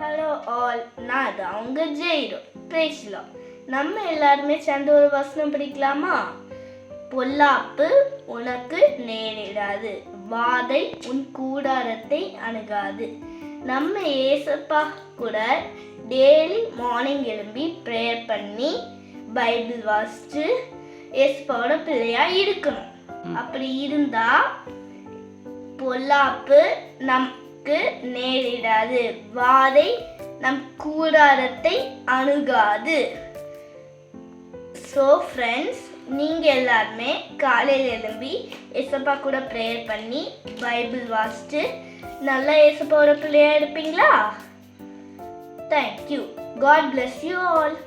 Hello all. நான் தான் உங்க ஜெயிரோ பேசலாம். நம்ம எல்லாருமே சேர்ந்து ஒரு வசனம் படிக்கலாமா? பொல்லாப்பு உனக்கு நேரிடாது. வாதை உன் கூடாரத்தை அணுகாது. நம்ம ஏசப்பா கூட டெய்லி மார்னிங் எழும்பி ப்ரேயர் பண்ணி பைபிள் வாசிச்சு ஏசப்பாவோட பிள்ளையா இருக்கணும். அப்படி இருந்தா பொல்லாப்பு நமக்கு நேரிடாது. வாதை நம் கூடாரத்தை அணுகாது. ஸோ ஃப்ரெண்ட்ஸ் நீங்கள் எல்லாருமே காலையில் எழும்பி எசப்பா கூட ப்ரேயர் பண்ணி பைபிள் வாசிச்சு நல்லா ஏசப்பாவோட பிள்ளையாக இருப்பீங்களா? Thank you God bless you all